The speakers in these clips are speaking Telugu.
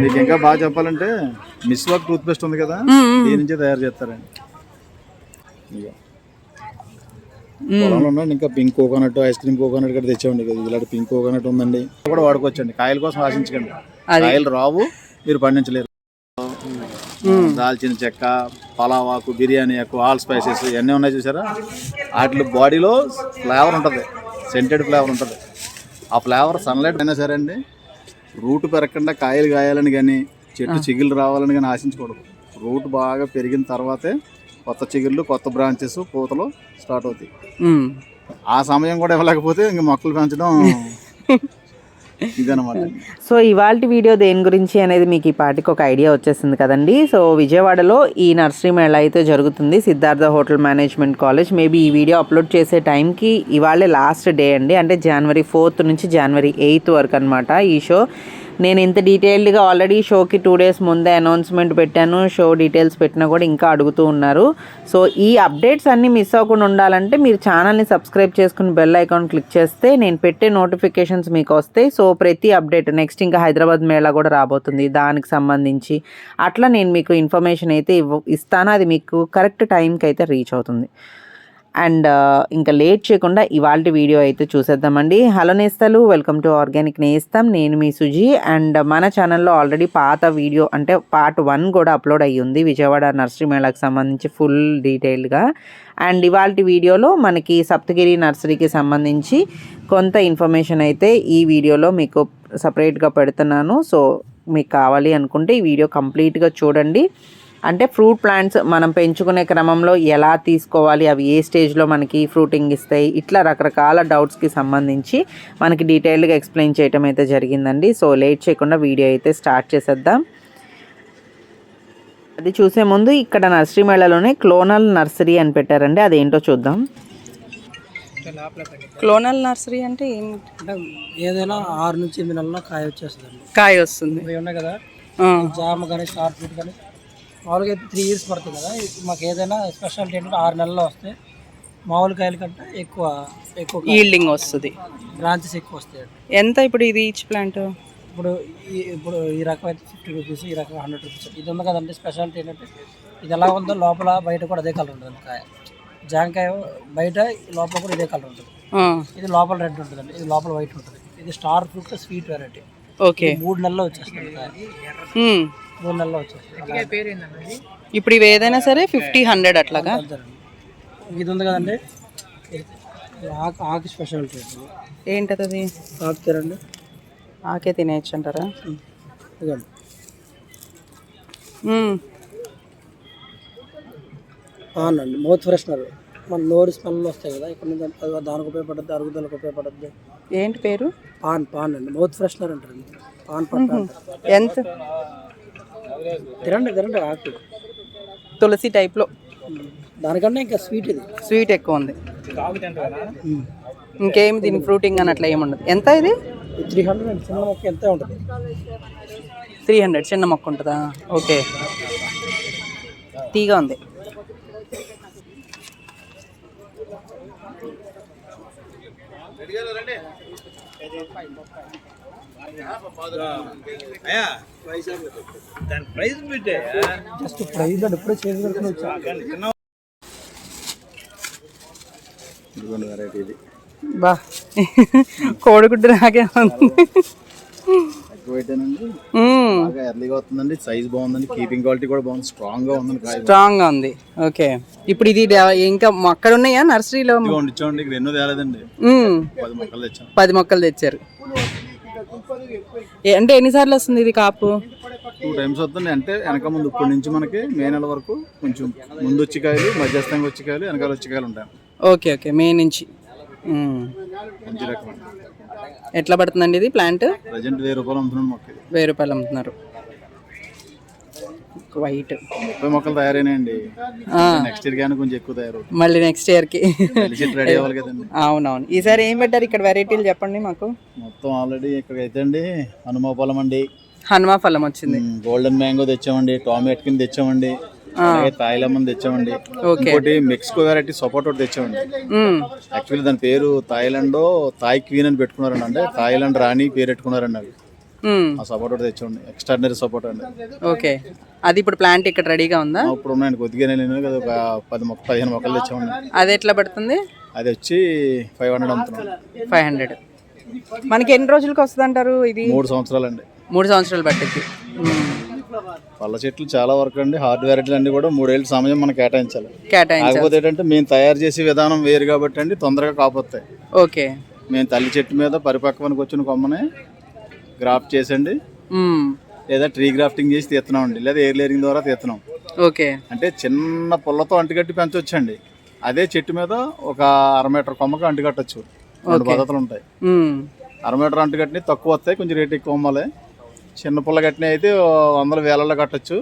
మీకు ఇంకా బాగా చెప్పాలంటే మిస్ వర్క్ టూత్ పేస్ట్ ఉంది కదా దీని నుంచే తయారు చేస్తారండి. ఉండండి ఇంకా pink coconut ice cream coconut కూడా తెచ్చామండి కదా ఇలాంటి పింక్ కోకోనట్ ఉందండి. కూడా వాడుకోవచ్చండి. కాయల కోసం ఆశించకండి. కాయలు రావు మీరు పండించలేరు. దాల్చిన చెక్క పలావాకు బిర్యానీ ఆకు ఆల్ స్పైసెస్ ఇవన్నీ ఉన్నాయి చూసారా? వాటి బాడీలో ఫ్లేవర్ ఉంటుంది. సెంటెడ్ ఫ్లేవర్ ఉంటుంది. ఆ ఫ్లేవర్ సన్లైట్ అయినా సరే అండి రూట్ పెరగకుండా కాయలు కాయాలని కానీ చెట్టు చిగుళ్ళు రావాలని కానీ ఆశించకూడదు. రూట్ బాగా పెరిగిన తర్వాతే కొత్త చిగుళ్ళు కొత్త బ్రాంచెస్ పూతలు స్టార్ట్ అవుతాయి. ఆ సమయం కూడా ఇవ్వలేకపోతే ఇంక మొక్కలు పెంచడం ఇదనమాట. సో ఇవాళ వీడియో దేని గురించి అనేది మీకు ఈ పాటికి ఒక ఐడియా వచ్చేసింది కదండి. సో విజయవాడలో ఈ నర్సరీ మేళ అయితే జరుగుతుంది. Siddhartha hotel management college. Maybe ఈ వీడియో అప్లోడ్ చేసే టైంకి ఇవాళే లాస్ట్ డే అండి. అంటే జనవరి ఫోర్త్ నుంచి జనవరి ఎయిత్ వరకు అనమాట ఈ షో. నేను ఇంత డీటెయిల్డ్గా ఆల్రెడీ షోకి టూ డేస్ ముందే అనౌన్స్మెంట్ పెట్టాను. షో డీటెయిల్స్ పెట్టినా కూడా ఇంకా అడుగుతూ ఉన్నారు. సో ఈ అప్డేట్స్ అన్నీ మిస్ అవ్వకుండా ఉండాలంటే మీరు ఛానల్ని సబ్స్క్రైబ్ చేసుకుని బెల్ ఐకాన్ క్లిక్ చేస్తే నేను పెట్టే నోటిఫికేషన్స్ మీకు వస్తాయి. సో ప్రతి అప్డేట్ నెక్స్ట్ ఇంకా హైదరాబాద్ మేళా కూడా రాబోతుంది. దానికి సంబంధించి అట్లా నేను మీకు ఇన్ఫర్మేషన్ అయితే ఇవ్వ ఇస్తాను. అది మీకు కరెక్ట్ టైంకి అయితే రీచ్ అవుతుంది. అండ్ ఇంకా లేట్ చేయకుండా ఇవాళ వీడియో అయితే చూసేద్దామండి. హలో నేస్తాలు వెల్కమ్ టు ఆర్గానిక్ నేస్తాం. నేను మీ సుజీ అండ్ మన ఛానల్లో ఆల్రెడీ పాత వీడియో అంటే పార్ట్ వన్ కూడా అప్లోడ్ అయ్యి ఉంది విజయవాడ నర్సరీ మేళాకు సంబంధించి ఫుల్ డీటెయిల్గా అండ్ ఇవాళ వీడియోలో మనకి సప్తగిరి నర్సరీకి సంబంధించి కొంత ఇన్ఫర్మేషన్ అయితే ఈ వీడియోలో మీకు సపరేట్గా పెడుతున్నాను. సో మీకు కావాలి అనుకుంటే ఈ వీడియో కంప్లీట్గా చూడండి. అంటే ఫ్రూట్ ప్లాంట్స్ మనం పెంచుకునే క్రమంలో ఎలా తీసుకోవాలి అవి ఏ స్టేజ్లో మనకి ఫ్రూటింగ్ ఇస్తాయి ఇట్లా రకరకాల డౌట్స్కి సంబంధించి మనకి డీటెయిల్డ్గా ఎక్స్ప్లెయిన్ చేయటం అయితే జరిగిందండి. సో లేట్ చేయకుండా వీడియో అయితే స్టార్ట్ చేసేద్దాం. అది చూసే ముందు ఇక్కడ నర్సరీ మేళలోనే క్లోనల్ నర్సరీ అని పెట్టారండి. అదేంటో చూద్దాం. క్లోనల్ నర్సరీ అంటే ఏదైనా ఆరు నుంచి ఎనిమిది నెలల్లో కాయ వచ్చేస్తుంది కాయ వస్తుంది. ఉన్నాయి కదా. జామ కానీ స్టార్ ఫ్రూట్ కానీ మామూలుగా అయితే త్రీ ఇయర్స్ పడుతుంది కదా. మాకు ఏదైనా స్పెషాలిటీ ఏంటంటే ఆరు నెలల్లో వస్తాయి మామూలు కాయల కంటే ఎక్కువ ఎక్కువ ఈల్డింగ్ వస్తుంది. బ్రాంచెస్ ఎక్కువ వస్తాయి ఎంత ఇప్పుడు ఇది ఈచ్ ప్లాంట్ ఇప్పుడు ఈ ఇప్పుడు ఈ రకం అయితే ఫిఫ్టీ రూపీస్ ఈ రకం హండ్రెడ్ రూపీస్ ఇది ఉంది కదండి స్పెషాలిటీ ఏంటంటే ఇది ఎలా ఉందో లోపల బయట కూడా అదే కలర్ ఉంటుంది కాయ. జామకాయ బయట లోపల కూడా ఇదే కలర్ ఉంటుంది. ఇది లోపల రెడ్ ఉంటుందండి. ఇది లోపల వైట్ ఉంటుంది. ఇది star fruit sweet variety okay మూడు నెలల్లో వచ్చేస్తుంది కాయ. మూడు వచ్చేస్తుంది ఇప్పుడు ఇవి ఏదైనా సరే ఫిఫ్టీ హండ్రెడ్ అట్లాగా. ఇది ఉంది కదండి. ఆకు ఆకు స్పెషాలిటీ ఏంటది అది? ఆకు తీరండి ఆకే తినేయచ్చు అంటారా? ఇదండి అవునండి మౌత్ ఫ్రెషనర్. మన నోరు స్మెల్ వస్తాయి కదా ఇక్కడ నుంచి దానికి ఉపయోగపడుద్ది అరుగుదలకు ఉపయోగపడుద్ది. ఏంటి పేరు? పాన్ పాన్ అండి. మౌత్ ఫ్రెషనర్ అంటారండి పాన్ పట్ట అంటారు. ఎంత? తినండి తినండి ఆకు. తులసి టైప్లో. దానికన్నా ఇంకా స్వీట్ ఇది. స్వీట్ ఎక్కువ ఉంది. ఇంకేమి దీని ఫ్రూటింగ్ అని అట్లా ఏమి ఉండదు ఎంత ఇది? త్రీ హండ్రెడ్ చిన్న మొక్క ఎంతే ఉంటుంది? త్రీ హండ్రెడ్ చిన్న మొక్క ఉంటుందా? ఓకే. తీగా ఉంది. జస్ట్ ఇప్పుడు అయ్యిందండి ఇప్పుడే చేసి పెట్టుకుని వచ్చా? ఇదిగోండి వెరైటీ ఇది. బా. కోడిగుడ్డు లాగే ఉంది. ఎర్లీగా వస్తుందండి సైజ్ బాగుందండి కీపింగ్ క్వాలిటీ కూడా బాగుంది స్ట్రాంగ్గా ఉందండి స్ట్రాంగ్గా ఉంది. ఓకే ఇప్పుడు ఇది ఇంకా అక్కడ ఉన్నాయా? నర్సరీలో ఇదిగోండి ఇచ్చామండి ఇక్కడ ఎన్నో తేలేదండి. మ్మ్. పది మొక్కలు పది మొక్కలు తెచ్చారు. అంటే ఎన్నిసార్లు వస్తుంది ఇది కాపు? టూ టైమ్స్ వస్తుంది. అంటే వెనక ముందు ఇప్పటి నుంచి మనకి మే నెల వరకు కొంచెం ముందు వచ్చి కాయలు మధ్యస్థంగా వచ్చి కాయలు వెనకాల వచ్చి కాయలు ఉంటాయి. Okay okay. మే నుంచి. మంచి రకం. ఎట్లా పడుతుందండి ఇది ప్లాంట్? ప్రజెంట్ వెయ్యి రూపాయలు అమ్ముతున్నాం. వెయ్యి రూపాయలు అమ్ముతున్నారు. వైట్. ముప్పై మొక్కలు తయారైనాయండి. నెక్స్ట్ ఇయర్ కానీ కొంచెం ఎక్కువ తయారవుతుంది మళ్ళీ నెక్స్ట్ ఇయర్కి కలిసి రెడీ అవ్వాలి కదండి. అవునవును. ఈసారి ఏం పెట్టారు ఇక్కడ వెరైటీలు చెప్పండి మాకు? మొత్తం ఆల్రెడీ ఇక్కడ అయితే అండి హనుమాపొలం అండి. హనుమా ఫలం వచ్చింది గోల్డెన్ మ్యాంగో తెచ్చామండి టామాటో కింద తెచ్చామండి తాయిలమ్మని తెచ్చామండి. ఇంకోటి మెక్సికో వెరైటీ సపోర్ట్ ఒకటి తెచ్చామండి. యాక్చువల్లీ దాని పేరు థాయిలాండ్ థాయ్ క్వీన్ అని పెట్టుకున్నారండి అంటే థాయిలాండ్ రాణి పేరు పెట్టుకున్నారండి అవి. ఆ సపోర్ట్ ఒకటి తెచ్చామండి ఎక్స్ట్రాడినరీ సపోర్ట్ అండి. ఓకే అది ఇప్పుడు ప్లాంట్ ఇక్కడ రెడీగా ఉందా? ఇప్పుడు ఉన్నాయండి. కొద్దిగానే నేను కదా ఒక పది మొక్క పదిహేను మొక్కలు తెచ్చామండి. అది ఎట్లా పడుతుంది? అది వచ్చి ఫైవ్ హండ్రెడ్ అమ్ముతున్నాం ఫైవ్ హండ్రెడ్ మనకి ఎన్ని రోజులకి వస్తుంది అంటారు ఇది? మూడు సంవత్సరాలండి. మూడు సంవత్సరాలు పట్టింది పళ్ళ చెట్లు చాలా వరకు అండి. హార్డ్ వెరైటీలు అన్ని కూడా మూడేళ్ళ సమయం మనం కేటాయించాలి. కేటాయించాలి. కాకపోతే ఏంటంటే మేము తయారు చేసే విధానం వేరు కాబట్టి అండి. తొందరగా కాపోతాయి ఓకే మేము తల్లి చెట్టు మీద పరిపక్వానికి వచ్చిన కొమ్మని గ్రాఫ్ట్ చేసండి. లేదా ట్రీ గ్రాఫ్టింగ్ చేసి తీస్తున్నాం అండి. లేదా ఎయిర్ లేరింగ్ ద్వారా తీస్తున్నాం. ఓకే. అంటే చిన్న పుల్లతో అంటుకట్టి పెంచవచ్చండి అదే చెట్టు మీద ఒక అర మీటర్ కొమ్మకి అంటుకట్టచ్చు. రెండు పద్ధతులు ఉంటాయి. అర మీటర్ అంటుకట్టినవి తక్కువ వస్తాయి కొంచెం రేట్ ఎక్కువ అమ్మాలి. చిన్న పుల్ల కట్టినవి అయితే వందల వేలలో కట్టచ్చు.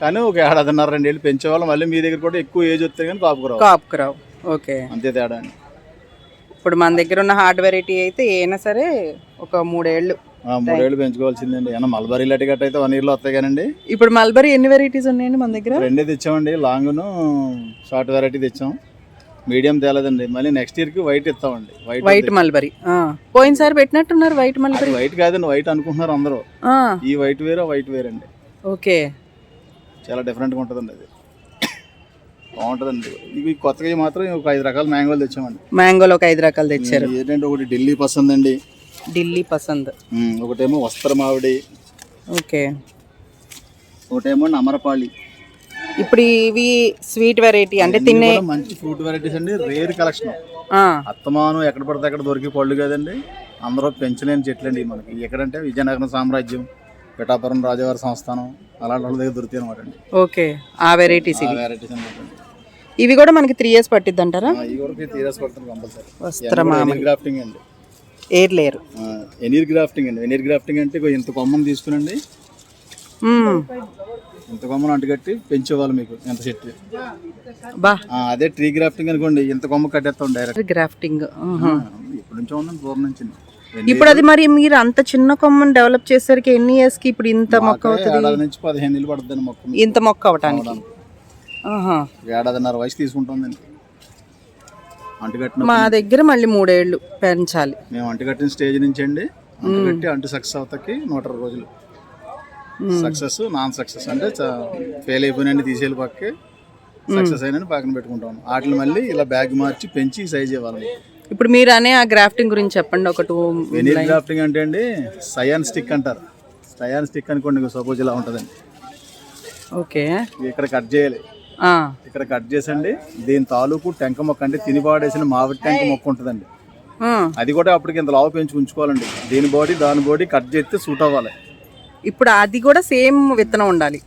కానీ ఒక ఏడాదిన్నర రెండేళ్ళు పెంచేవాళ్ళు మళ్ళీ మీ దగ్గర కూడా ఎక్కువ ఏజ్ వస్తే కానీ కాపుకురావు. కాపుకురావు. ఓకే. అంతే తేడా ఇప్పుడు మన దగ్గర ఉన్న హార్డ్ వెరైటీ అయితే ఏనా సరే ఒక మూడేళ్ళు. మూడేళ్ళు పెంచుకోవాల్సిందండి. ఏమన్నా మల్బరీ లాంటి గట్ట అయితే వన్ ఇయర్లో వస్తాయి కానండి. ఇప్పుడు మల్బరీ ఎన్ని వెరైటీస్ ఉన్నాయండి మన దగ్గర? రెండే తెచ్చామండి. లాంగ్ను షార్ట్ వెరైటీ తెచ్చాం. మీడియం తేలేదండి. మళ్ళీ నెక్స్ట్ ఇయర్కి వైట్ ఇస్తామండి. White white mulberry. పోయినసారి పెట్టినట్టున్నారు వైట్ మల్బరీ. వైట్ కాదండి వైట్ అనుకుంటున్నారు అందరూ. ఈ వైట్ వేరే వైట్ వేరే అండి ఓకే. చాలా డిఫరెంట్గా ఉంటుందండి అది. బాగుంటుందండి. ఇవి కొత్తగా మాత్రం ఒక ఐదు రకాల మ్యాంగోలు తెచ్చామండి. మ్యాంగోలో ఒక ఐదు రకాలు తెచ్చారు. ఏంటంటే ఒకటి ఢిల్లీ పసంద్ అండి ఢిల్లీ పసంద్. ఒకటేమో వస్త్ర మామిడి ఓకే. ఒకటేమో అమరపాళి ఇప్పుడు ఇవి స్వీట్ వెరైటీ అంటే తినే మంచి ఫ్రూట్ వెరైటీస్ అండి. Rare collection. అత్తమాను ఎక్కడ పడితే అక్కడ దొరికే పళ్ళు కదండి. అందరూ పెంచలేని చెట్లు అండి మనకి. ఎక్కడంటే విజయనగరం సామ్రాజ్యం పిఠాపురం రాజవారి సంస్థానం అలాంటి వాళ్ళ దగ్గర దొరుకుతాయి అనమాట అండి. ఓకే. ఆ వెరైటీస్ వెరైటీస్ ఇవి కూడా మనకి త్రీ ఇయర్స్ పట్టిద్ది అంటారా? ఈ వరకు తీరస్ పడుతుంది కంపల్సరీ. వస్త్ర ఎనీర్ గ్రాఫ్టింగ్ అండి. ఎయిర్ లేయర్ ఎనీర్ గ్రాఫ్టింగ్ అండి. ఎనీర్ గ్రాఫ్టింగ్ అంటే ఇంత కొమ్మను తీసుకునండి. ఇంత కొమ్మను అంటుకట్టి పెంచేవాళ్ళు మీకు ఎంత చెట్టు. బా. అదే ట్రీ గ్రాఫ్టింగ్ అనుకోండి ఇంత కొమ్మ కట్టేస్తాం డైరెక్ట్ గ్రాఫ్టింగ్ ఇప్పటి నుంచో ఉందండి పూర్వం నుంచి ఇప్పుడు అది మరి మీరు అంత చిన్న కొమ్మని డెవలప్ చేసరికి ఎన్ని ఇయర్స్కి ఇప్పుడు ఇంత మొక్క అవుతుంది? నుంచి పదిహేను నెలలు పడుతుంది మొక్క. మీకు. ఇంత మొక్క అవటానికి. ఏడాదిన్నర వయసు తీసుకుంటుందండి. మా దగ్గర మళ్ళీ మూడేళ్ళు పెంచాలి. మేము అంటుకట్టిన స్టేజ్ నుంచి అండి. అంటుకట్టి అంటు సక్సెస్ అవుతాకి నూట రోజులు. సక్సెస్ నాన్ సక్సెస్ అంటే ఫెయిల్ అయిపోయినండి తీసేయాలి పక్కకి సక్సెస్ అయినని పక్కన పెట్టుకుంటాం. వాటిని మళ్ళీ ఇలా బ్యాగ్ మార్చి పెంచి సైజ్ ఇవ్వాలి. ఇప్పుడు మీరు అనే ఆ గ్రాఫ్టింగ్ గురించి చెప్పండి ఒక టూ వెనీర్ గ్రాఫ్టింగ్ అంటే అండి సయాన్ స్టిక్ అంటారు. సయాన్ స్టిక్ అనుకోండి సపోజ్ ఇలా ఉంటుందండి. ఓకే. ఇక్కడ కట్ చేయాలి. ఇక్కడ కట్ చేసండి. దీని తాలూకు టెంక మొక్క అంటే తిని పాడేసిన మామిడి టెంక మొక్క ఉంటుందండి. అది కూడా అప్పటికి ఇంత లావు పెంచి ఉంచుకోవాలండి. దీని బాడీ దాని బాడీ కట్ చేస్తే సూట్ అవ్వాలి. ఇప్పుడు అది కూడా సేమ్ విత్తనం ఉండాలి.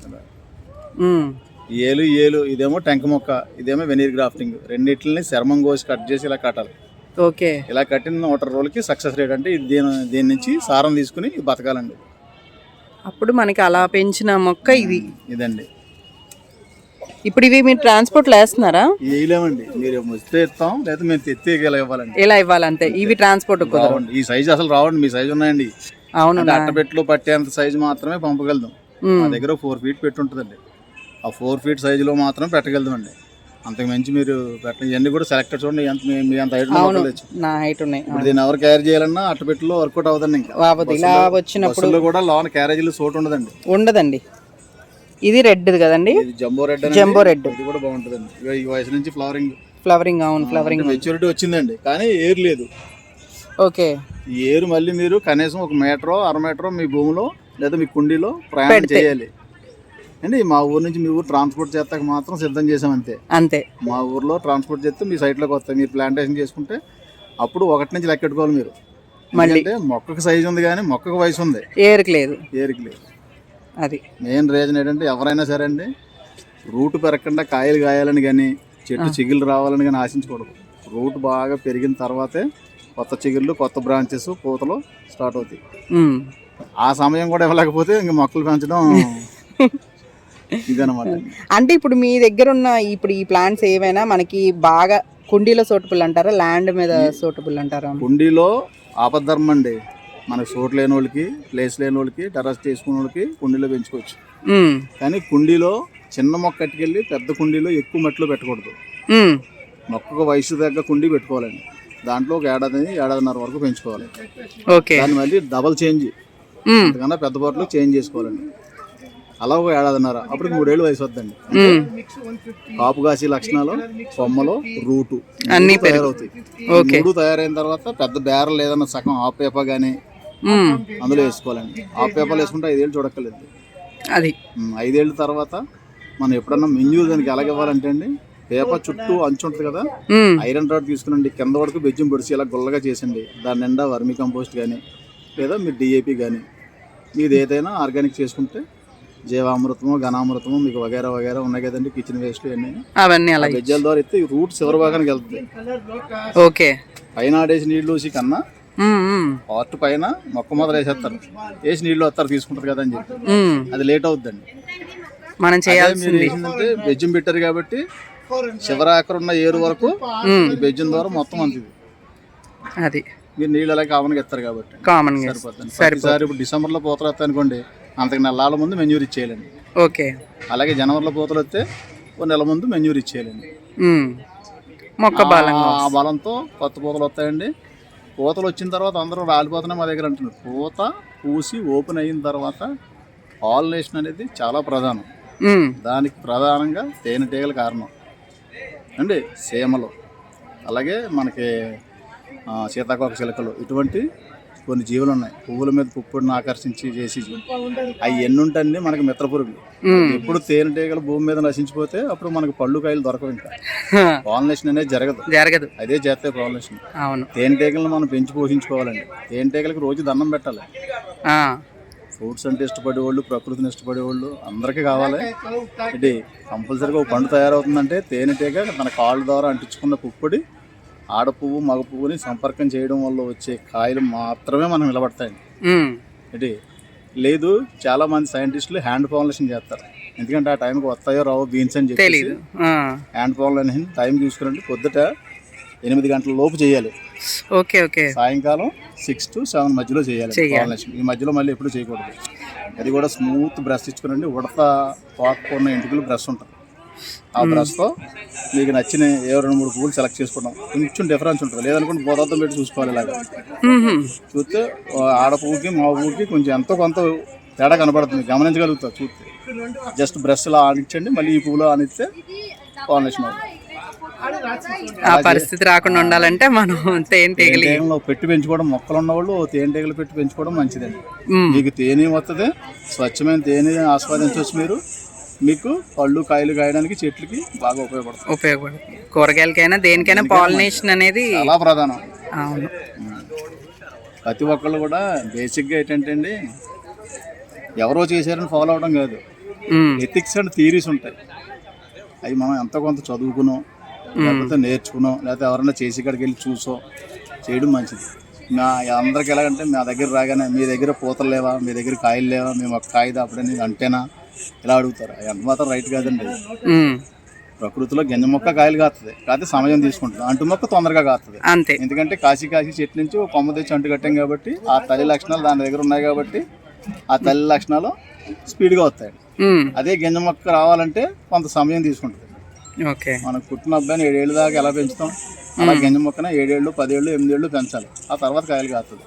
ఏలు ఏలు ఇదేమో టెంక మొక్క ఇదేమో వెనీర్ గ్రాఫ్టింగ్ రెండింటిని చర్మం కోసి కట్ చేసి ఇలా కట్టాలి. ఓకే. ఇలా కట్టిన నూట రోజులకి సక్సెస్ రేట్ అంటే దీని దీని నుంచి సారం తీసుకుని బతకాలండి. అప్పుడు మనకి అలా పెంచిన మొక్క ఇది. ఇదండి. ఇప్పుడు ఇవి మీరు ట్రాన్స్పోర్ట్లో వేస్తున్నారా? వేయలేమండి. మీరు వస్తే ఇస్తాం లేదా మేము తెత్తి ఇలా ఇవ్వాలండి. ఎలా ఇవ్వాలంతే ఇవి ట్రాన్స్పోర్ట్ రావండి. ఈ సైజు అసలు రావండి మీ సైజు ఉన్నాయండి. అవును అంటే అట్టపెట్టులో పట్టేంత సైజు మాత్రమే పంపగలుగుతాం. మా దగ్గర ఫోర్ ఫీట్ పెట్టి ఉంటుందండి. ఆ ఫోర్ ఫీట్ సైజులో మాత్రం పెట్టగలుగుతామండి. అంతకు మించి మీరు పెట్ట ఇవన్నీ కూడా సెలెక్టెడ్ చూడండి ఎంత మీ- అంత హైట్ నా హైట్ ఉన్నాయి. ఇప్పుడు దీన్ని ఎవరు క్యారీ చేయాలన్నా అట్టపెట్టులో వర్కౌట్ అవుతుంది ఇంకా. ఇలా వచ్చినప్పుడు కూడా లోన క్యారేజీలు సోట్ ఉండదండి. ఉండదండి. ఇది రెడ్ కదండి? Jumbo red jumbo red. ఇది కూడా బాగుంటుందండి. ఇగో ఈ వయసు నుంచి ఫ్లవరింగ్. ఫ్లవరింగ్ అవును ఫ్లవరింగ్ మెచ్యూరిటీ వచ్చిందండి కానీ ఏర్ లేదు. ఓకే. ఈ ఏరు మళ్ళీ మీరు కనీసం ఒక మీటరో అర మీటరో మీ భూమిలో లేదా మీ కుండీలో ప్రయాణం చేయాలి. అండి మా ఊరు నుంచి మీ ఊరు ట్రాన్స్పోర్ట్ చేస్తాక మాత్రం సిద్ధం చేసాం అంతే. అంతే. మా ఊర్లో ట్రాన్స్పోర్ట్ చేస్తే మీ సైట్లోకి వస్తాయి. మీరు ప్లాంటేషన్ చేసుకుంటే అప్పుడు ఒకటి నుంచి లెక్కెట్టుకోవాలి మీరు. మళ్ళీ. అంటే మొక్కకు సైజు ఉంది కానీ మొక్కకు వయసు ఉంది. ఏరుకు లేదు. ఏరికి లేదు. అది. మెయిన్ రీజన్ ఏంటంటే ఎవరైనా సరే అండి రూట్ పెరగకుండా కాయలు కాయాలని కానీ చెట్టు చిగుళ్ళు రావాలని కానీ ఆశించకూడదు. రూట్ బాగా పెరిగిన తర్వాతే కొత్త చిగుళ్ళు కొత్త బ్రాంచెస్ పూతలు స్టార్ట్ అవుతాయి. ఆ సమయం కూడా ఇవ్వలేకపోతే ఇంక మొక్కలు పెంచడం ఇదనమాట. అంటే ఇప్పుడు మీ దగ్గర ఉన్న ఇప్పుడు ఈ ప్లాంట్స్ ఏవైనా మనకి బాగా కుండీలో సోటుపుల్ అంటారా? ల్యాండ్ మీద సోటుపుల్ అంటారా? కుండీలో ఆపద్ధర్మం అండి. మనకు చోటు లేని వాళ్ళకి ప్లేస్ లేని వాళ్ళకి టెరస్ చేసుకునే వాళ్ళకి కుండీలో పెంచుకోవచ్చు. కానీ కుండీలో చిన్న మొక్క కట్టుకెళ్ళి పెద్ద కుండీలో ఎక్కువ మట్టిలో పెట్టకూడదు. మొక్కకు వయసు తగ్గ కుండీ పెట్టుకోవాలండి దాంట్లో ఒక ఏడాది ఏడాదిన్నర వరకు పెంచుకోవాలి ఓకే దాన్ని మళ్ళీ డబల్ చేంజ్. అంతకన్నా పెద్ద బాటిల్ చేంజ్ చేసుకోవాలండి అలా ఒక ఏడాదిన్నర అప్పుడు మూడేళ్ళు వయసు వద్దండి. కాపు కాసి లక్షణాలు కొమ్మలు రూటు అన్నీ తయారవుతాయి. మూడు తయారైన తర్వాత పెద్ద బేరలు ఏదన్నా సగం ఆఫ్ పేపర్ కానీ. అందులో వేసుకోవాలండి. ఆఫ్ పేపర్లు వేసుకుంటే ఐదేళ్ళు చూడక్కర్లేదు. అది. ఐదేళ్ళ తర్వాత మనం ఎప్పుడన్నా మెన్యూ దానికి ఎలాగ ఇవ్వాలంటే అండి పేపర్ చుట్టూ అంచు ఉంటుంది కదా. ఐరన్ రాడ్ తీసుకునండి కింద వరకు బెజ్జం పొడిచి ఇలా గుల్లగా చేసండి దాని నిండా వర్మి కంపోస్ట్ కానీ లేదా మీరు డిఏపి కానీ మీది ఏదైనా ఆర్గానిక్ చేసుకుంటే జీవామృతము ఘనామృతము మీకు వగేరా వగేరా ఉన్నాయి కదండి కిచెన్ వేస్ట్ అన్నీ అవన్నీ అలాగే. బెజ్జాల ద్వారా ఎత్తే ఈ రూట్ చివరి భాగానికి వెళ్తుంది. ఓకే. పైన ఆడేసి నీళ్ళు వేసి కన్నా. పార్ట్ పైన మొక్క మొదలు వేసేస్తారు. వేసి నీళ్ళు వస్తారు తీసుకుంటారు కదా అని చెప్పి. అది లేట్ అవుద్దండి. మనం చేయాల్సింది. బెజ్జం పెట్టారు కాబట్టి చివరి ఆఖరు ఉన్న ఏరు వరకు ఈ బెజ్జం ద్వారా మొత్తం అంతుంది అది. మీరు నీళ్ళు అలా కామన్గా ఎత్తారు కాబట్టి. కామన్ సరిపోతుంది. ఇప్పుడు డిసెంబర్లో పూతలు వస్తాయి అనుకోండి అంతకు నెలల ముందు మెన్యూర్ ఇచ్చేయాలండి. ఓకే. అలాగే జనవరిలో పూతలు వస్తే ఓ నెల ముందు మెన్యూర్ ఇచ్చేయాలండి. మొక్క బలంగా ఆ బలంతో కొత్త పూతలు వస్తాయండి. పూతలు వచ్చిన తర్వాత అందరూ రాలిపోతున్నాయి మా దగ్గర అంటున్నారు. పూత పూసి ఓపెన్ అయిన తర్వాత పాలినేషన్ అనేది చాలా ప్రధానం. దానికి ప్రధానంగా తేనెటీగల కారణం. అండి సీమలు. అలాగే మనకి సీతాకోక చిలకలు. ఇటువంటి కొన్ని జీవులు ఉన్నాయి. పువ్వుల మీద పుప్పుడిని ఆకర్షించి చేసి అవి ఎన్ని ఉంటాయండి? మనకి మిత్ర పురుగులు మ్మ్. ఎప్పుడు తేనెటీగలు భూమి మీద నశించిపోతే అప్పుడు మనకి పళ్ళు కాయలు దొరకవు ఇంకా. పాలినేషన్ అనేది జరగదు. జరగదు. అదే చేస్తే పాలినేషన్ అవును. తేనెటీగలను మనం పెంచి పోషించుకోవాలండి. తేనెటీగలకు రోజు దండం పెట్టాలి. ఆ. ఫ్రూట్స్ అంటే ఇష్టపడే వాళ్ళు ప్రకృతిని ఇష్టపడే వాళ్ళు అందరికీ కావాలి. ఇది కంపల్సరీగా ఒక పండు తయారవుతుందంటే తేనెటీగ తన కాళ్ళ ద్వారా అంటించుకున్న పుప్పొడి ఆడ పువ్వు మగ పువ్వుని సంపర్కం చేయడం వల్ల వచ్చే కాయలు మాత్రమే మనం నిలబడతాయండి మ్మ్. ఇది లేదు చాలా మంది సైంటిస్టులు హ్యాండ్ పాలినేషన్ చేస్తారు. ఎందుకంటే ఆ టైంకి వస్తాయో రావో బీన్స్ అని చెప్పి. హ్యాండ్ పాలినేషన్ టైం చూసుకురండి పొద్దుట ఎనిమిది గంటల లోపు చేయాలి. Okay okay. సాయంకాలం సిక్స్ టు సెవెన్ మధ్యలో చేయాలి. పాలినేషన్ ఈ మధ్యలో మళ్ళీ ఎప్పుడు చేయకూడదు. అది కూడా స్మూత్ బ్రష్ ఇచ్చుకునండి ఉడత పాకున్న ఎంటుకలు బ్రష్ ఉంటుంది. ఆ బ్రష్తో మీకు నచ్చిన ఏ రెండు మూడు పువ్వులు సెలెక్ట్ చేసుకోవడం కొంచెం డిఫరెన్స్ ఉంటుంది. లేదనుకుంటే బోధత్వం పెట్టి చూసుకోవాలి ఇలాగా. చూస్తే ఆడ పువ్వుకి మా పువ్వుకి కొంచెం ఎంతో కొంత తేడా కనబడుతుంది గమనించగలుగుతారు చూస్తే. జస్ట్ బ్రష్లో ఆనిచ్చండి మళ్ళీ ఈ పువ్వులో ఆనిస్తే పాలినేషన్ అవుతుంది. ఆ పరిస్థితి రాకుండా ఉండాలంటే మనం తేనెటీగలి పెట్టి పెంచుకోవడం మొక్కలు ఉన్నవాళ్ళు తేనెటీగలు పెట్టి పెంచుకోవడం మంచిదండి. మీకు తేనె వస్తుంది స్వచ్ఛమైన తేనె ఆస్వాదించవచ్చు మీరు. మీకు పళ్ళు కాయలు కాయడానికి చెట్లకి బాగా ఉపయోగపడుతుంది. ఉపయోగపడుతుంది. కూరగాయలకైనా దేనికైనా పాలినేషన్ అనేది చాలా ప్రధానం. అవును. ప్రతి ఒక్కళ్ళు కూడా బేసిక్గా ఏంటంటే అండి ఎవరో చేశారని ఫాలో అవడం కాదు. ఎథిక్స్ అండ్ థియరీస్ ఉంటాయి. అవి మనం ఎంతో కొంత చదువుకునో లేకపోతే నేర్చుకునో లేకపోతే ఎవరైనా చేసి ఇక్కడికి వెళ్ళి చూసో చేయడం మంచిది. మా అందరికి ఎలాగంటే మా దగ్గర రాగానే మీ దగ్గర పూతలు లేవా? మీ దగ్గర కాయలు లేవా? మేము ఒక కాయ అప్పుడని అంటేనా? ఇలా అడుగుతారు. ఎంత మాత్రం రైట్ కాదండి. ప్రకృతిలో గింజ మొక్క కాయలు కాస్తుంది కాకపోతే సమయం తీసుకుంటుంది. అంటు మొక్క తొందరగా కాస్తుంది అంతే. ఎందుకంటే కాశీ కాశీ చెట్టు నుంచి ఒక కొమ్మ తెచ్చి అంటు కట్టాం కాబట్టి ఆ తల్లి లక్షణాలు దాని దగ్గర ఉన్నాయి కాబట్టి ఆ తల్లి లక్షణాలు స్పీడ్గా వస్తాయి. అదే గింజ మొక్క రావాలంటే కొంత సమయం తీసుకుంటుంది. ఓకే. మనకు పుట్టిన అబ్బాయిని ఏడేళ్ళు దాకా ఎలా పెంచుతాం? అలా గింజ మొక్కన ఏడేళ్ళు పదేళ్ళు ఎనిమిదేళ్ళు పెంచాలి. ఆ తర్వాత కాయలు కాస్తుంది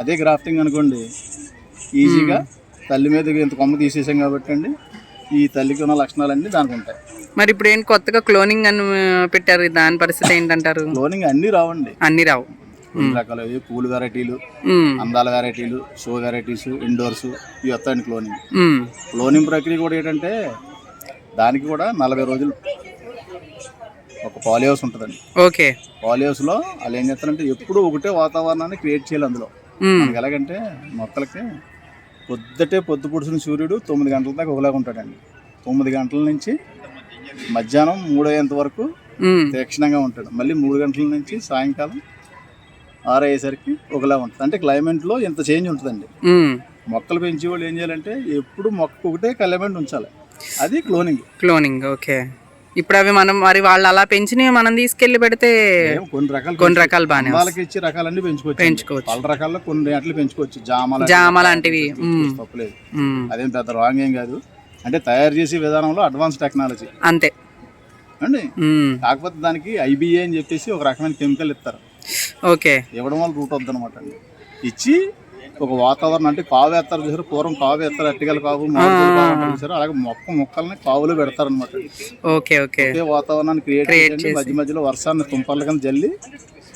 అదే గ్రాఫ్టింగ్ అనుకోండి. ఈజీగా తల్లి మీద ఇంత కొమ్మ తీసేసాం కాబట్టి అండి ఈ తల్లికి ఉన్న లక్షణాలన్నీ దానికి ఉంటాయి. మరి ఇప్పుడు ఏంటి కొత్తగా క్లోనింగ్ అని పెట్టారు దాని పరిస్థితి ఏంటంటారు? క్లోనింగ్ అన్నీ రావండి. అన్ని రావు. రకాలు పూలు వెరైటీలు. అందాల వెరైటీలు షో వెరైటీస్ ఇండోర్స్ ఇవి వస్తాయండి క్లోనింగ్. క్లోనింగ్ ప్రక్రియ కూడా ఏంటంటే దానికి కూడా నలభై రోజులు ఒక పాలి హౌస్ ఉంటుందండి. ఓకే. పాలి హౌస్లో వాళ్ళు ఏం చేస్తారంటే ఎప్పుడూ ఒకటే వాతావరణాన్ని క్రియేట్ చేయాలి అందులో. ఎలాగంటే మొక్కలకి పొద్దుటే పొద్దు పుడుచున్న సూర్యుడు తొమ్మిది గంటల దాకా ఒకలాగా ఉంటాడండి. తొమ్మిది గంటల నుంచి మధ్యాహ్నం మూడయ్యేంత వరకు. తీక్షణంగా ఉంటాడు. మళ్ళీ మూడు గంటల నుంచి సాయంకాలం ఆరు అయ్యేసరికి ఒకలా ఉంటుంది అంటే క్లైమేట్లో ఇంత చేంజ్ ఉంటుందండి. మొక్కలు పెంచే వాళ్ళు ఏం చేయాలంటే ఎప్పుడు మొక్క ఒకటే క్లైమేట్ ఉంచాలి. అది క్లోనింగ్ క్లోనింగ్ ఓకే ఇప్పుడు అవి మనం మరి వాళ్ళు అలా పెంచినవి మనం తీసుకెళ్ళి పెడితే కొన్ని రకాలు కొన్ని రకాలు బాగానే. వాళ్ళకి ఇచ్చి రకాలన్నీ పెంచుకోవచ్చు. పెంచుకోవచ్చు. పళ్ళ రకాల్లో కొన్ని అట్లు పెంచుకోవచ్చు. జామ జామ లాంటివి. తప్పలేదు. అదేం పెద్ద రాంగ్ ఏం కాదు. అంటే తయారు చేసే విధానంలో అడ్వాన్స్ టెక్నాలజీ అంతే. అండి. కాకపోతే దానికి ఐబిఏ అని చెప్పేసి ఒక రకమైన కెమికల్ ఇస్తారు. ఓకే. ఇవ్వడం వల్ల రూట్ వద్దు అనమాట అండి. ఇచ్చి ఒక వాతావరణం అంటే కావు వేస్తారు చూసారు పూర్వం కావు వేస్తారు అట్టికల కావు చూసారు. అలాగే మొక్క మొక్కల్ని కావులో పెడతారు అనమాట ఓకే. ఓకే వాతావరణాన్ని క్రియేట్ చేసి మధ్య మధ్యలో వర్షాన్ని తుంపర్ల కింద జల్లి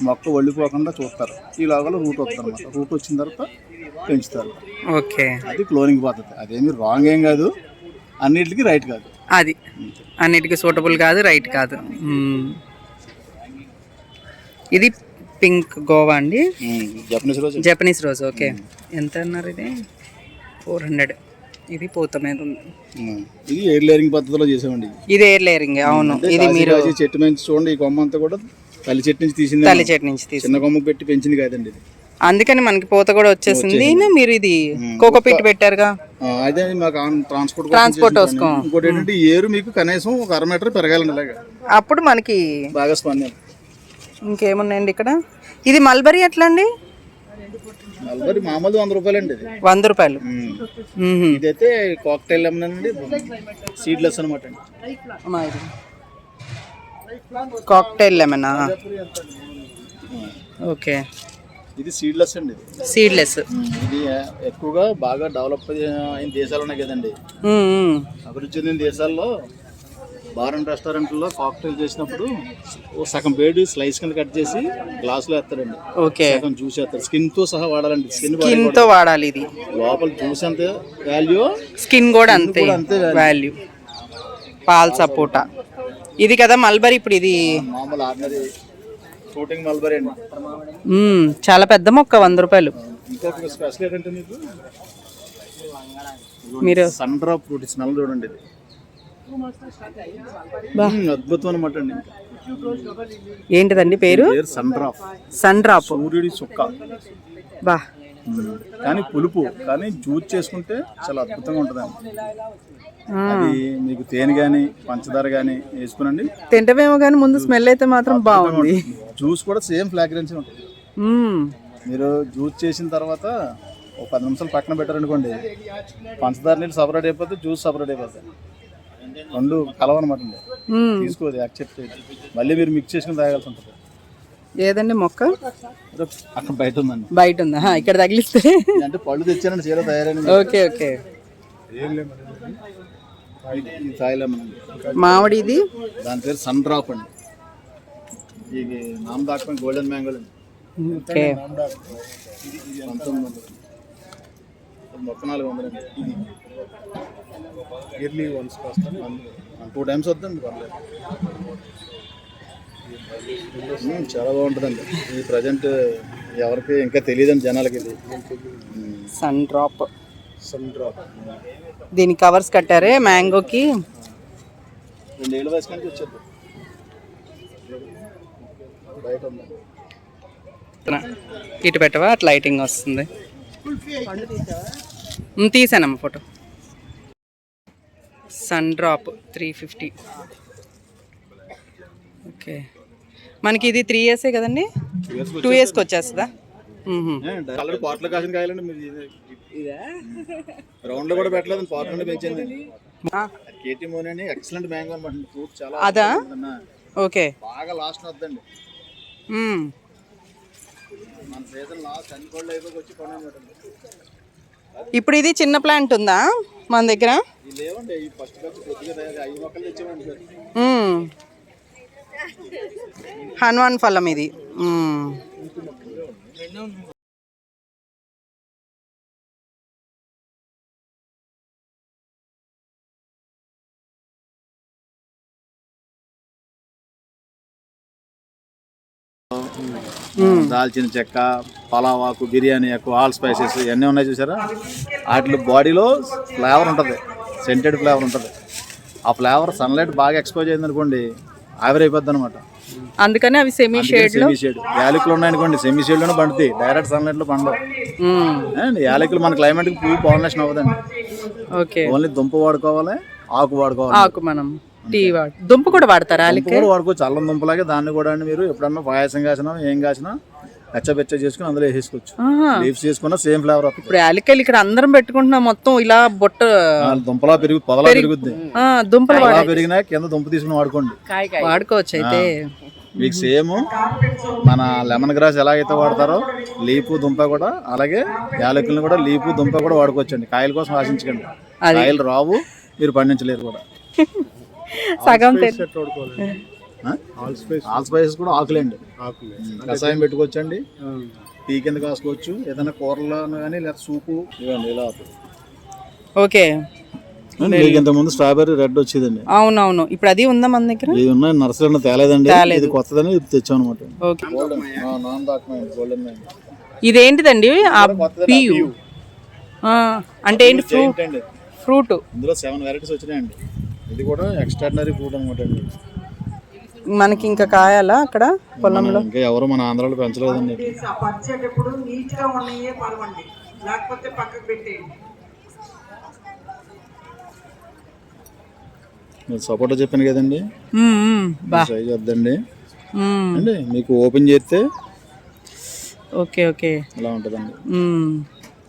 మొక్క ఒళ్ళిపోకుండా చూస్తారు. ఈ లోపల రూట్ వస్తుంది అనమాట రూట్ వచ్చిన తర్వాత పెంచుతారు. ఓకే. అది క్లోనింగ్ పద్ధతి. అదేమి రాంగ్ ఏం కాదు. అన్నిటికీ రైట్ కాదు. అది. అన్నిటికీ సూటబుల్ కాదు రైట్ కాదు. ఇది పింక్ గోవా అండి. Japanese rose? Japanese rose okay. ఎంత అన్నారు ఇది? ఫోర్ హండ్రెడ్ ఇది పూత మీద ఉంది. ఇది ఎయిర్ లేరింగ్ పద్ధతిలో చేసామండి. ఇది ఎయిర్ లేయరింగ్ అవును. ఇది మీరు చెట్టు నుంచి చూడండి ఈ కొమ్మ అంతా కూడా తల్లి చెట్టు నుంచి తీసింది తల్లి చెట్టు నుంచి తీసి చిన్న కొమ్మ పెట్టి పెంచింది కాదండి ఇది. అందుకని మనకి పూత కూడా వచ్చేసింది. మీరు ఇది కోకోపీట్ పెట్టారుగా? ఆ, అదే మాకు ట్రాన్స్పోర్ట్ ట్రాన్స్పోర్ట్ కోసం ఇంకోటి ఏంటంటే ఏరు మీకు కనీసం ఒక అర మీటర్ పెరగాలండి అప్పుడు మనకి బాగా స్పందన. ఇంకేమున్నాయండి ఇక్కడ? ఇది మల్బరీ ఎట్లా అండి నలభై మామూలు వంద రూపాయలండి ఇది. వంద రూపాయలు. ఇదైతే కాక్టైల్ అండి. సీడ్లెస్ అనమాట అండి కాక్టైల్ లెమనా ఓకే. ఇది సీడ్లెస్ అండి సీడ్లెస్ ఇది ఎక్కువగా బాగా డెవలప్ అయిన దేశాలు ఉన్నాయి కదండి అభివృద్ధి చెందిన దేశాల్లో బార్ అండ్ రెస్టారెంట్లో కాక్టైల్ చేసినప్పుడు ఓ సగం బేడి స్లైస్ కింద కట్ చేసి గ్లాసులో వేస్తారండి. ఓకే. సగం జ్యూస్ వేస్తారు. స్కిన్తో సహా వాడాలండి. స్కిన్ స్కిన్తో వాడాలి ఇది. లోపల జ్యూస్ ఎంత వాల్యూ స్కిన్ కూడా అంతే అంతే వాల్యూ పాల్ సపోటా. ఇది కదా మల్బరీ ఇప్పుడు ఇది. మామూలు ఆర్డినరీ షూటింగ్ మల్బరీ అండి. చాలా పెద్ద మొక్క వంద రూపాయలు. ఇంకొక స్పెషల్ ఏంటంటే మీకు? మీరు సన్ డ్రాప్ ఫ్రూట్ స్మెల్ చూడండి ఇది. అద్భుతం అనమాట అండి ఏంటిదండి పేరు? పేరు? సన్ డ్రాప్ సన్ డ్రాప్ సూర్యుడి చుక్క బా. కానీ పులుపు కానీ జ్యూస్ చేసుకుంటే చాలా అద్భుతంగా ఉంటుందండి. ఆ, అది మీకు తేనె కానీ పంచదార కానీ వేసుకునండి. తింటమేమో కానీ ముందు స్మెల్ అయితే మాత్రం బాగుంది. జ్యూస్ కూడా సేమ్ ఫ్లాగ్రెన్స్ ఉంటుంది. మీరు జ్యూస్ చేసిన తర్వాత ఒక పది నిమిషాలు పక్కన పెట్టారనుకోండి పంచదార నీళ్ళు సపరేట్ అయిపోతే జ్యూస్ సపరేట్ అయిపోతాయి. రెండు కలవనమాట. తీసుకోదు యాక్సెప్ట్ చేయదు. మళ్ళీ మీరు మిక్స్ చేసుకుని తాగాల్సి ఉంటుంది. ఏదండి మొక్క? అక్కడ బయట ఉందండి. బయట ఉందా? ఇక్కడ తగిలిస్తే. అంటే పళ్ళు తెచ్చానండి చీర తయారైన ఓకే ఓకే. మామిడి ఇది? దాని పేరు సన్ డ్రాప్ అండి. ఇది నామ్ దాకపోయిన గోల్డెన్ మ్యాంగోలు అండి ఓకే మొక్క నాలుగు వందలు అండి ఇది ఇయర్లీ వన్స్ టూ టైమ్స్ వద్దండి పర్లేదు. చాలా బాగుంటుందండి. ఇది ప్రజెంట్ ఎవరికి ఇంకా తెలియదండి జనాలకి ఇది. Sun drop. Sun drop. దీని కవర్స్ కట్టారే మ్యాంగోకి? రెండేళ్ళ వయసు కానీ వచ్చేది బయట ఇటు పెట్టవా? అట్లా లైటింగ్ వస్తుంది. తీసానమ్మా photo. Sun drop three fifty. Okay. మనకి ఇది త్రీ ఇయర్సే కదండి? టూ ఇయర్స్కి వచ్చేస్తుందా. మ్మ్హ. కలర్ పాటలు కాసిన కాయలండి మీరు రౌండ్లో కూడా పెట్టలేదు పాటలు పెంచింది. ఆ, కేటీ మోన్ అని ఎక్సలెంట్ మ్యాంగో అనమాట ఫ్రూట్ చాలా అదా. ఓకే. బాగా లాస్ట్ వద్దండి. మన సీజన్ లాస్ట్ అన్ని కోళ్ళు అయిపోయి వచ్చి ఇప్పుడు ఇది చిన్న ప్లాంట్ ఉందా మన దగ్గర? హనుమాన్ ఫలం ఇది. దాల్చిన చెక్క పలావాకు బిర్యానీ ఆకు ఆల్ స్పైసెస్ ఇవన్నీ ఉన్నాయి చూసారా? వాటి బాడీలో ఫ్లేవర్ ఉంటుంది. సెంటెడ్ ఫ్లేవర్ ఉంటుంది. ఆ ఫ్లేవర్ సన్లైట్ బాగా ఎక్స్పోజ్ అయింది అనుకోండి ఆవిరైపోద్ది అనమాట అందుకని అవి సెమీ షేడ్ సెమీ షేడ్ యాలకులు ఉన్నాయనుకోండి సెమీ షేడ్లోనే పండుతాయి. డైరెక్ట్ సన్లైట్లో పండవు. యాలకులు మన క్లైమేట్కి పువ్వు పాలినేషన్ అవ్వదండి. ఓకే. ఓన్లీ దుంప వాడుకోవాలి ఆకు వాడుకోవాలి. ఆకు మనం. టీ వాడు. దుంప కూడా వాడతారా దుంప కూడా వాడుకోవచ్చు. అల్లం దుంపలాగే దాన్ని కూడా అండి మీరు ఎప్పుడన్నా పాయసం కాసినా ఏం కాసినా పెచ్చ చేసుకుని అందులో వేసేసుకోవచ్చు. ఆహా. లీవ్స్ చేసుకున్నా సేమ్ ఫ్లేవర్ ఇప్పుడు యాలక్కాయలు ఇక్కడ అందరం పెట్టుకుంటున్నాం మొత్తం ఇలా బుట్ట ఆ దుంపలా పెరుగు పొదలా పెరుగుద్ది. ఆ, దుంపలు పెరిగినా కింద దుంప తీసుకుని వాడుకోండి. వాడుకోవచ్చు అయితే. మీకు సేమ్ మన లెమన్ గ్రాస్ ఎలా అయితే వాడతారో లీపు దుంప కూడా అలాగే యాలకులను కూడా లీపు దుంప కూడా వాడుకోవచ్చండి. కాయల కోసం ఆశించకండి. కాయలు రావు మీరు పండించలేరు కూడా. సగం ఆల్ స్పైసెస్ కూడా ఆకులండి. కషాయం పెట్టుకోవచ్చండి. టీ కింద కాసుకోవచ్చు. ఏదైనా కూరలో కానీ లేదా సూపు. ఇవ్వండి ఇలా అవుతుంది. ఓకే. ఇంతకుముందు స్ట్రాబెర్రీ రెడ్ వచ్చేదండి. అవునవును. ఇప్పుడు అది ఉందా మన దగ్గర? ఇది ఉన్నాయి నర్సరీలో తేలేదండి. ఇది కొత్తదని ఇది తెచ్చాం అనమాట ఇదేంటిదండి? అంటే ఏంటి ఫ్రూట్ ఫ్రూట్? ఇందులో సెవెన్ వెరైటీస్ వచ్చినాయండి. ఇది కూడా ఎక్స్ట్రాడినరీ ఫ్రూట్ అనమాట అండి. మనకి ఇంకా కాయాలా అక్కడ పొలంలో? ఇంకా ఎవరు మన ఆంధ్రాలో పెంచలేదండి. ఉన్నాయే లేకపోతే పక్కకు పెట్టేయండి. మీరు సపోటా చెప్పాను కదండి. సైజ్ వద్దండి. అండి మీకు ఓపెన్ చేస్తే ఓకే ఓకే. ఇలా ఉంటుందండి.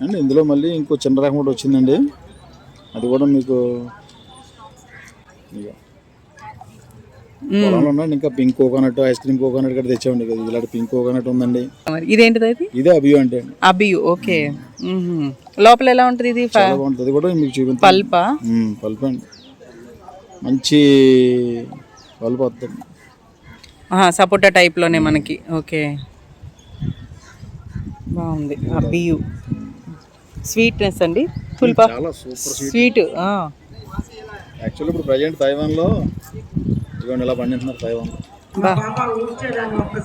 అండి ఇందులో మళ్ళీ ఇంకో చిన్న రకం కూడా వచ్చిందండి. అది కూడా మీకు. పొలంలో ఇంకా pink coconut ice cream coconut కూడా తెచ్చామండి ఇక ఇలాంటి పింక్ కోకోనట్ ఉందండి. మరి ఇదేంటిది అది? ఇదే అభియో అంటే. Abiu okay. లోపల ఎలా ఉంటుంది ఇది? చాలా బాగుంటుంది. కూడా మీకు చూపించాలి పల్పా? పల్ప్ అండి. మంచి పల్ప్ వస్తుంది. సపోటా టైప్లోనే మనకి. ఓకే. బాగుంది. అబియు. స్వీట్నెస్ అండి. పుల్పా చాలా సూపర్ స్వీట్. యాక్చువల్లీ ఇప్పుడు ప్రజెంట్ తైవాన్లో ఇదిగోండి ఇలా పండిస్తున్నారు తైవాన్లో బా.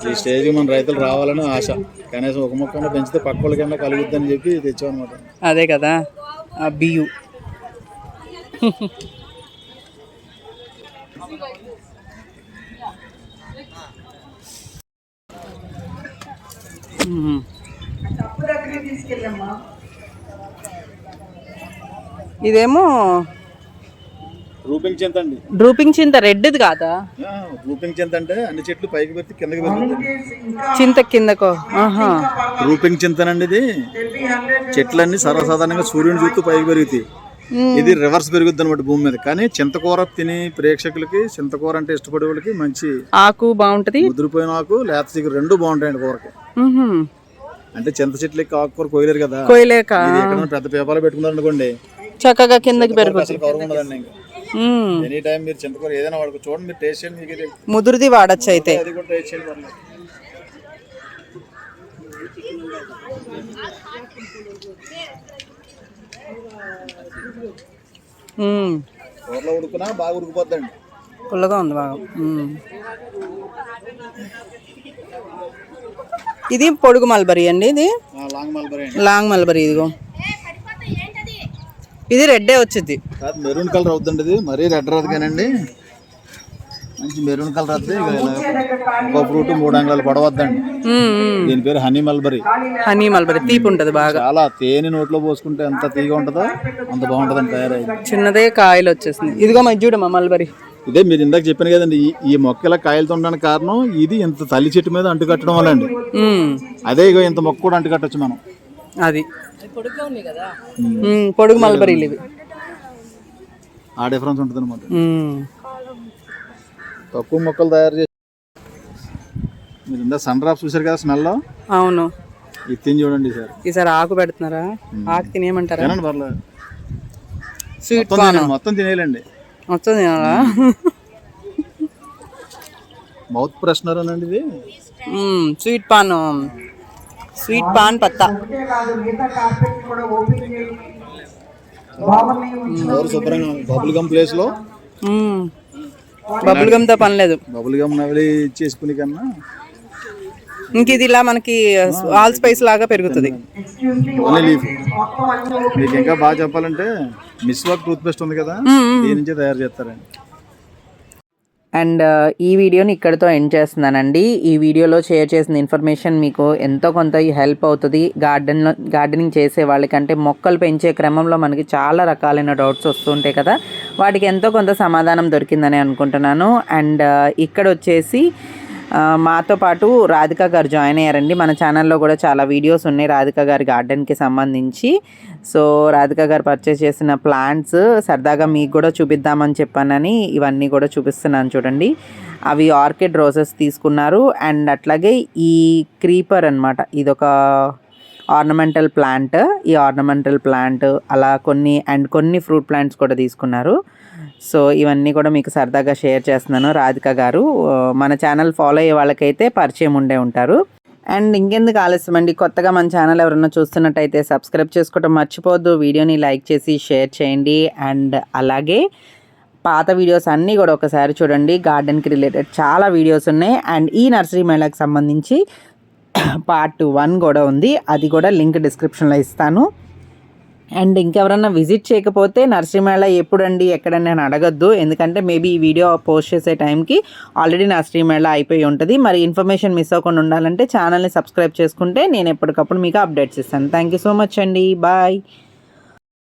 ఈ స్టేజ్ మన రైతులు రావాలని ఆశ. కనీసం ఒక మొక్కన పెంచితే పక్క వాళ్ళకన్నా కలుగుద్దని చెప్పి తెచ్చామన్నమాట. అదే కదా తీసుకెళ్ళమ్మా ఇదేమో రూపింగ్ చింత అండి. డ్రూపింగ్ చింత రెడ్ది కాదా? రూపింగ్ చింత అంటే అన్ని చెట్లు పైకి పెట్టి కిందకి పెరుగుతుంది. చింత కిందకో ఆహా. రూపింగ్ చింతనండి ఇది. చెట్లన్నీ సర్వసాధారణంగా సూర్యుని చూస్తూ పైకి పెరుగుతాయి. ఇది రివర్స్ పెరుగుద్ది అనమాట భూమి మీద. కానీ చింతకూర తిని ప్రేక్షకులకి చింతకూర అంటే ఇష్టపడే వాళ్ళకి మంచి ఆకు బాగుంటది? ముదిరిపోయిన ఆకు లేత చిగురు రెండు బాగుంటాయండి కూరకి. అంటే చింత చెట్లకి ఆకుకూర కోయలేరు కదా. కోయలేక? ఇది పెద్ద పేపర్లో పెట్టుకున్నారు అనుకోండి చక్కగా కిందకి పెరుగుతుంది. మ్మ్. ఎనీ టైం మీరు చింతకూర ఏదైనా వాడుకో. చూడండి మీరు టేస్ట్ చేయండి మీకు ముదురుది వాడచ్చు అయితే. అది కూడా టేస్ట్ చేయండి పర్లేదు మ్మ్. కూరలో ఉడుకున్నా బాగా ఉడికిపోద్దండి. పుల్లగా ఉంది బాగా. మ్మ్. ఇది పొడుగు మల్బరీ అండి ఇది? ఆ, లాంగ్ మల్బరీ అండి. లాంగ్ మల్బరీ ఇదిగో. ఇది రెడ్డే వచ్చింది. మెరూన్ కలర్ అవుతుందండి ఇది. మరీ రెడ్ రాదు కానండి. మంచి మెరూన్ కలర్ వద్ద ఒక ఫ్రూట్ మూడు అంగుళాలు పడవద్దండి. దీని పేరు హనీ మల్బరీ. Honey mulberry. తీపి ఉంటుంది బాగా. చాలా తేనె నోట్లో పోసుకుంటే ఎంత తీగ ఉంటుందో అంత బాగుంటుందండి తయారైంది చిన్నదే కాయలు వచ్చేసింది. ఇదిగో మరి చూడమ్మా మల్బరీ. ఇదే మీరు ఇందాక చెప్పాను కదండి ఈ- మొక్క ఇలా కాయలతో ఉండడానికి కారణం ఇది ఇంత తల్లి చెట్టు మీద అంటు కట్టడం వల్ల అండి. అదే ఇగో ఇంత మొక్క కూడా అంటు కట్టచ్చు మనం. అది. పొడుగు మల్బరీలు ఇవి. ఆ డిఫరెన్స్ ఉంటుంది అనమాట. తక్కువ మొక్కలు తయారు చేసి మీరు ఇందా సన్ డ్రాప్స్ చూసారు కదా స్మెల్లో అవును. ఇది తిని చూడండి సార్. ఈసారి ఆకు పెడుతున్నారా? ఆకు తినేయమంటారా? తినండి పర్లేదు స్వీట్ మొత్తం తినేయాలండి. మొత్తం తినాలా? మౌత్ ఫ్రెషనర్ అనండి ఇది. స్వీట్ పాన్ స్వీట్ పాన్ పత్తా. శుభ్రంగా బబుల్ గమ్ ప్లేస్లో. బబుల్ గమ్తో పని లేదు. బబుల్ గమ్ నవిలి చేసుకునే కన్నా? ఇంక ఇది ఇలా మనకి ఆల్ స్పైస్ లాగా పెరుగుతుంది. మీకు ఇంకా బాగా చెప్పాలంటే మిస్ వర్క్ టూత్ పేస్ట్ ఉంది కదా దీని నుంచే తయారు చేస్తారండి. అండ్ ఈ వీడియోని ఇక్కడితో ఎండ్ చేస్తున్నానండి. ఈ వీడియోలో షేర్ చేసిన ఇన్ఫర్మేషన్ మీకు ఎంతో కొంత హెల్ప్ అవుతుంది. గార్డెన్లో గార్డెనింగ్ చేసే వాళ్ళకంటే మొక్కలు పెంచే క్రమంలో మనకి చాలా రకాలైన డౌట్స్ వస్తుంటాయి కదా. వాటికి ఎంతో కొంత సమాధానం దొరికిందని అనుకుంటున్నాను. అండ్ ఇక్కడ వచ్చేసి మాతో పాటు రాధిక గారు జాయిన్ అయ్యారండి. మన ఛానల్లో కూడా చాలా వీడియోస్ ఉన్నాయి రాధిక గారి గార్డెన్కి సంబంధించి. సో రాధిక గారు పర్చేస్ చేసిన ప్లాంట్స్ సరదాగా మీకు కూడా చూపిద్దామని చెప్పానని ఇవన్నీ కూడా చూపిస్తున్నాను చూడండి. అవి ఆర్కిడ్ రోజెస్ తీసుకున్నారు. అండ్ అట్లాగే ఈ క్రీపర్ అనమాట ఇదొక ఆర్నమెంటల్ ప్లాంట్ ఈ ఆర్నమెంటల్ ప్లాంట్ అలా కొన్ని అండ్ కొన్ని ఫ్రూట్ ప్లాంట్స్ కూడా తీసుకున్నారు. సో ఇవన్నీ కూడా మీకు సరదాగా షేర్ చేస్తున్నాను రాధిక గారు. మన ఛానల్ ఫాలో అయ్యే వాళ్ళకైతే పరిచయం ఉండే ఉంటారు. అండ్ ఇంకెందుకు ఆలస్యం అండి? కొత్తగా మన ఛానల్ ఎవరైనా చూస్తున్నట్టయితే సబ్స్క్రైబ్ చేసుకోవడం మర్చిపోవద్దు. వీడియోని లైక్ చేసి షేర్ చేయండి. అండ్ అలాగే పాత వీడియోస్ అన్నీ కూడా ఒకసారి చూడండి. గార్డెన్కి రిలేటెడ్ చాలా వీడియోస్ ఉన్నాయి. అండ్ ఈ నర్సరీ మేళాకి సంబంధించి పార్ట్ వన్ కూడా ఉంది. అది కూడా లింక్ డిస్క్రిప్షన్లో ఇస్తాను. అండ్ ఇంకెవరన్నా విజిట్ చేయకపోతే నర్సరీమేళ ఎప్పుడండి ఎక్కడండి అని అడగద్దు. ఎందుకంటే మేబీ ఈ వీడియో పోస్ట్ చేసే టైంకి ఆల్రెడీ నర్సరీ అయిపోయి ఉంటుంది. మరి ఇన్ఫర్మేషన్ మిస్ అవ్వకుండా ఉండాలంటే ఛానల్ని సబ్స్క్రైబ్ చేసుకుంటే నేను ఎప్పటికప్పుడు మీకు అప్డేట్స్ ఇస్తాను. థ్యాంక్ యూ సో మచ్ అండి. బాయ్.